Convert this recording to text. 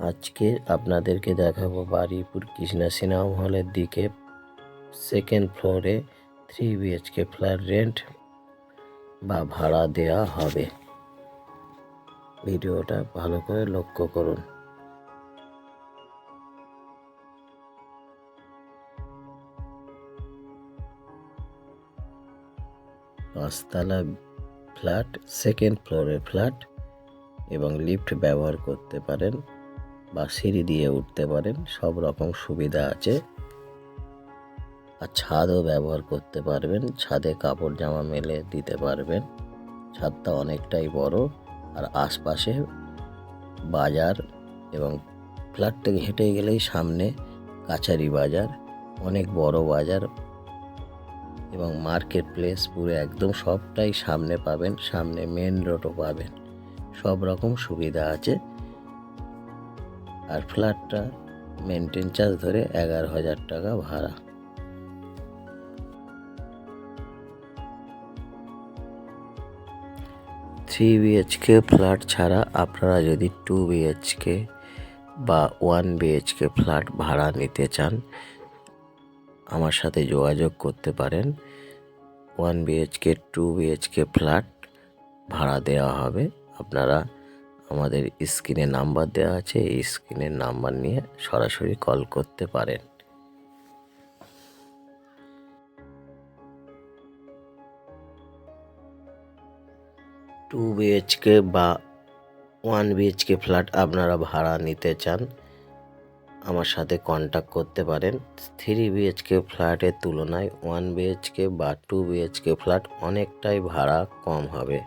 আজকে আপনাদেরকে দেখাবো বারুইপুর কৃষ্ণা সিনেমা হলের দিকে। সেকেন্ড ফ্লোরে থ্রি বিএচকে ফ্ল্যাট রেন্ট বা ভাড়া দেওয়া হবে। ভিডিওটা ভালো করে লক্ষ্য করুন। পাঁচতলা ফ্ল্যাট সেকেন্ড ফ্লোরের ফ্ল্যাট এবং লিফট ব্যবহার করতে পারেন। বা সিঁড়ি দিয়ে উঠতে পারেন, সব রকম সুবিধা আছে। আর ছাদও ব্যবহার করতে পারবেন, ছাদে কাপড় জামা মেলে দিতে পারবেন। ছাদটা অনেকটাই বড়, আর আশপাশে বাজার এবং ফ্ল্যাট থেকে হেঁটে গেলেই সামনে কাছারি বাজার, অনেক বড় বাজার এবং মার্কেট প্লেস পুরো একদম সবটাই সামনে পাবেন, সামনে মেন রোডও পাবেন। সব রকম সুবিধা আছে। আর ফ্ল্যাটটা মেনটেন চার্জ ধরে এগারো হাজার টাকা ভাড়া। থ্রি বিএইচকে ফ্ল্যাট ছাড়া আপনারা যদি টু বিএইচকে বা ওয়ান বিএইচকে ফ্ল্যাট ভাড়া নিতে চান, আমার সাথে যোগাযোগ করতে পারেন। One BHK two BHK flat ভাড়া দেওয়া হবে। আপনারা আমাদের স্ক্রিনে নাম্বার দেওয়া আছে, এই স্ক্রিনের নাম্বার নিয়ে সরাসরি কল করতে পারেন। টু বিএইচকে বা ওয়ান বিএইচকে ফ্ল্যাট আপনারা ভাড়া নিতে চান, আমার সাথে কন্ট্যাক্ট করতে পারেন। থ্রি বিএইচকে ফ্ল্যাটের তুলনায় ওয়ান বিএইচকে বা টু বিএইচকে ফ্ল্যাট অনেকটাই ভাড়া কম হবে।